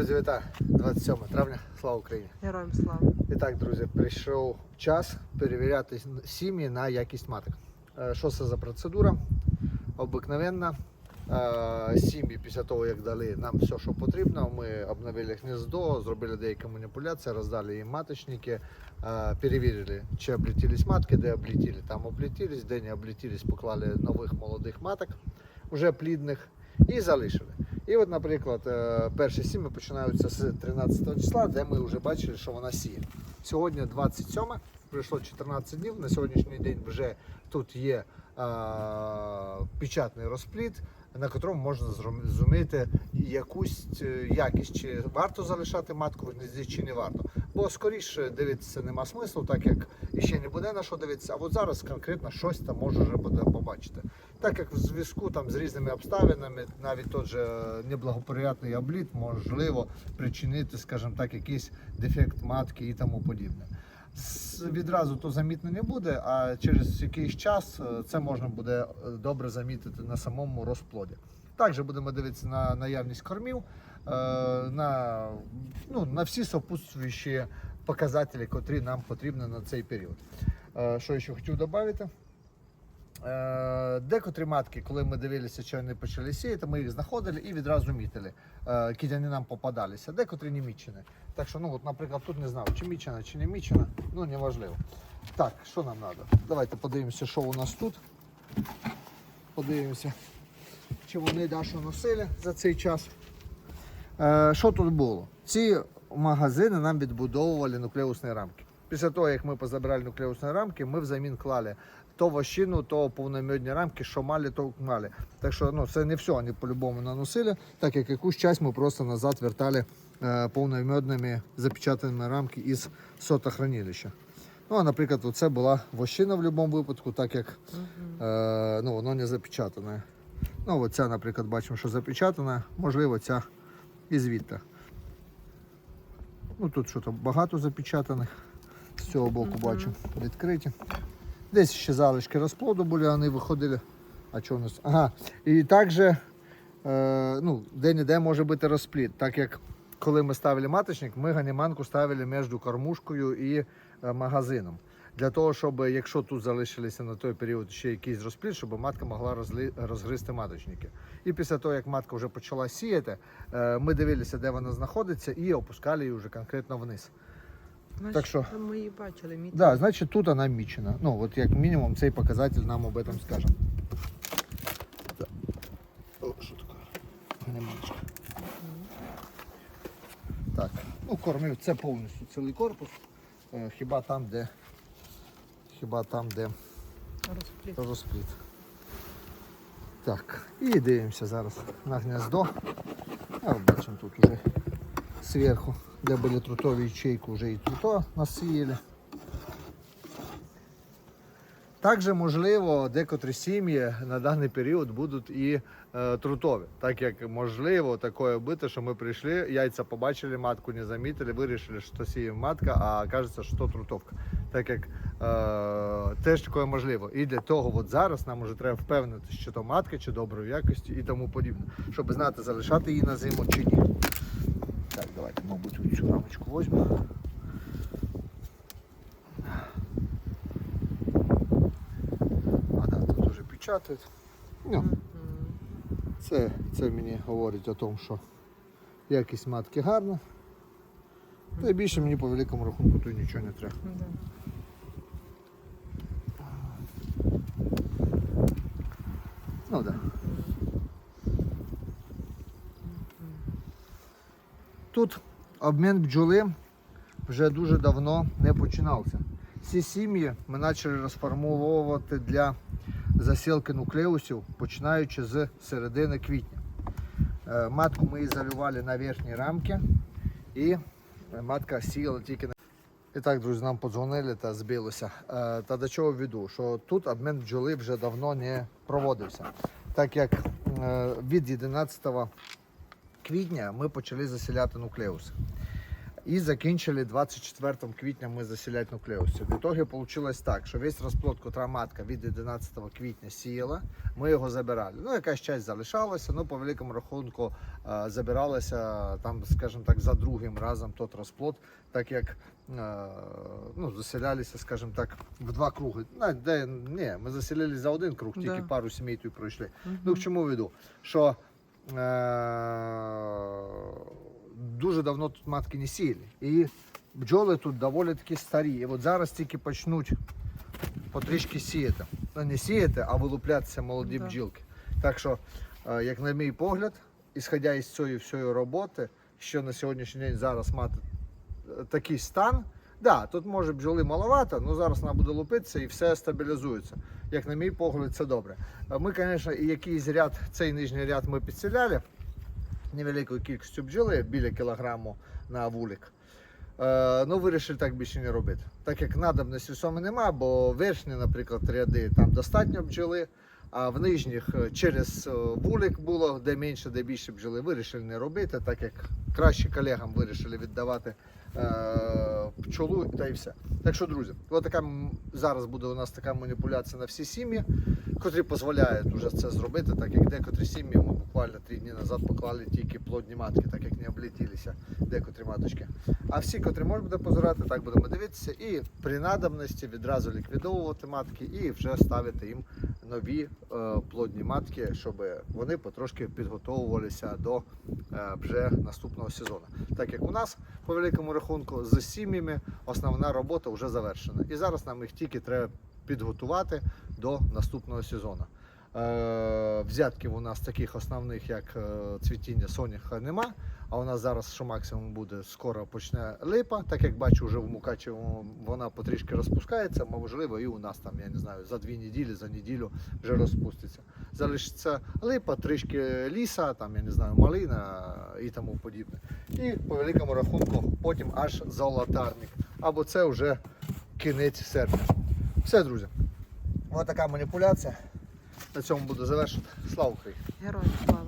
Друзі, вітаю! 27 травня, слава Україні! Героям слава. І так, друзі, прийшов час перевіряти сім'ї на якість маток. Е, Що це за процедура? Обикновенна. Е, Сім'ї після того, як дали нам все, що потрібно, ми обновили гніздо, зробили деякі маніпуляції, роздали їм маточники, е, перевірили, чи облетілись матки, де облетіли, там облетілись, де не облетілись, поклали нових молодих маток, вже плідних, і залишили. І от, наприклад, е, перші сім'ї починаються з 13 числа, де ми вже бачили, що вона сіє. Сьогодні 27, пройшло 14 днів. На сьогоднішній день вже тут є е, печатний розплід, на котрому можна зрозуміти якусь е, якість, чи варто залишати матку в гнізді, чи не варто. Бо скоріше дивитися нема смислу, так як іще не буде на що дивитися. А от зараз конкретно щось там може вже буде побачити. Так як в зв'язку там з різними обставинами, навіть тот же неблагоприятний обліт можливо причинити, скажімо так, якийсь дефект матки і тому подібне. Відразу то замітно не буде, а через якийсь час е, це можна буде е, добре замітити на самому розплоді. Також будемо дивитися на наявність кормів, е, на, ну, на всі сопутствуючі показателі, котрі нам потрібні на цей період. Що ще хотів додати? Е, Декотрі матки, коли ми дивилися, що вони почали сіяти, ми їх знаходили і відразу мітили. Е, Кидяни нам попадалися, декотрі не мічені. Так що, ну от, наприклад, тут не знав, чи мічена, чи не мічена, ну неважливо. Так, що нам треба? Давайте подивимося, що у нас тут. Подивимося, чи вони Дашу носили за цей час. Е, Що тут було? Ці магазини нам відбудовували нуклеусні рамки. Після того, як ми позабирали нуклеусні рамки, ми взамін клали то вощину, то повномедні рамки, що мали, то мали. Так що ну, це не все вони по-любому наносили, так як якусь часть ми просто назад вертали е, повномедними запечатаними рамки із сотохранилища. Ну, а, наприклад, це була вощина в будь-якому випадку, так як е, ну, воно не запечатане. Ну, оця, наприклад, бачимо, що запечатана, можливо, ця і звідти. Ну, тут що то багато запечатаних. З цього боку бачу відкриті. Десь ще залишки розплоду були, вони виходили. А що у нас? Ага. І також е, ну, де-не-де може бути розплід, так як коли ми ставили маточник, ми ганіманку ставили між кормушкою і е, магазином. Для того, щоб якщо тут залишилися на той період ще якийсь розплід, щоб матка могла розли, розгризти маточники. І після того, як матка вже почала сіяти, е, ми дивилися, де вона знаходиться, і опускали її вже конкретно вниз. Значить, Так що? Ми її бачили, мій Да, значить тут вона мічена. Ну, от як мінімум цей показатель нам об этом скаже. О, що таке? Ганіманочка. Так, ну кормів це повністю цілий корпус. Е, Хіба там, де. Хіба там, де розпліт. розпліт. Так, і дивимося зараз на гнездо. А бачимо тут уже зверху, де були трутові ячейки, вже і труто насіяли. Також, можливо, декотрі сім'ї на даний період будуть і е, трутові. Так як можливо таке бути, що ми прийшли, яйця побачили, матку не замітили, вирішили, що сіє матка, а кажеться, що трутовка. Так як е, теж таке можливо. І для того от зараз нам вже треба впевнитися, чи то матка, чи доброї якості і тому подібне, щоб знати, залишати її на зиму чи ні. Цю рамочку візьмемо. А да, тут вже печатають. Ну, це, це мені говорить о тому, що якість матки гарна. Та й більше мені по великому рахунку тут нічого не треба. Ну так. Да. Тут обмін бджоли вже дуже давно не починався. Ці сім'ї ми почали розформовувати для засілки нуклеусів, починаючи з середини квітня. Е, Матку ми ізолювали на верхні рамки і е, матка сіяла тільки на. І так, друзі, нам подзвонили та збилося. Е, Та до чого веду, що тут обмін бджоли вже давно не проводився. Так як від 11 квітня ми почали засіляти нуклеуси. І закінчили 24 квітня ми засіляти нуклеуси. В ітогі вийшло так, що весь розплод, котра матка від 11 квітня сіяла, ми його забирали. Ну, якась часть залишалася, ну по великому рахунку е, забиралася там, скажімо так, за другим разом тот розплод, так як е, ну, заселялися, скажімо так, в два круги. Де, ні, ми заселили за один круг, Да. тільки пару сімей тут пройшли. Мгм. Ну, к чому веду? Що дуже давно тут матки не сіяли. І бджоли тут доволі таки старі. І от зараз тільки почнуть потрішки сіяти. Ну, не сіяти, а вилуплятися молоді Да. бджілки. Так що, е, як на мій погляд, ісходя із цієї всієї роботи, що на сьогоднішній день зараз мати е, такий стан. Да, тут може бджоли маловато, але зараз вона буде лупитися і все стабілізується. Як на мій погляд, це добре. Ми, звісно, і якийсь ряд, цей нижній ряд ми підселяли невеликою кількістю бджоли, біля кілограму на вулик. Е, ну, вирішили так більше не робити. Так як надобності саме нема, бо верхні, наприклад, ряди там достатньо бджоли, а в нижніх е, через е, вулик було, де менше, де більше бджоли, вирішили не робити, так як краще колегам вирішили віддавати пчолу та й все. Так що, друзі, от така зараз буде у нас така маніпуляція на всі сім'ї, котрі дозволяють уже це зробити, так як декотрі сім'ї ми буквально три дні назад поклали тільки плодні матки, так як не облетілися декотрі маточки. А всі, котрі можуть буде позирати, так будемо дивитися і при надобності відразу ліквідовувати матки і вже ставити їм нові е, плодні матки, щоб вони потрошки підготовувалися до е, вже наступного сезону. Так як у нас по великому рахунку з сім'ями основна робота вже завершена. І зараз нам їх тільки треба підготувати до наступного сезону. Е, взятків у нас таких основних, як е, цвітіння соняха, нема. А у нас зараз, що максимум буде, скоро почне липа. Так як бачу, вже в Мукачеву вона потрішки розпускається, можливо, і у нас там, я не знаю, за дві неділі, за неділю вже розпуститься. Залишиться липа, трішки ліса, там, я не знаю, малина і тому подібне. І по великому рахунку потім аж золотарник. Або це вже кінець серпня. Все, друзі. Ось така маніпуляція. На цьому буду завершити. Слава Україні! Героям слава.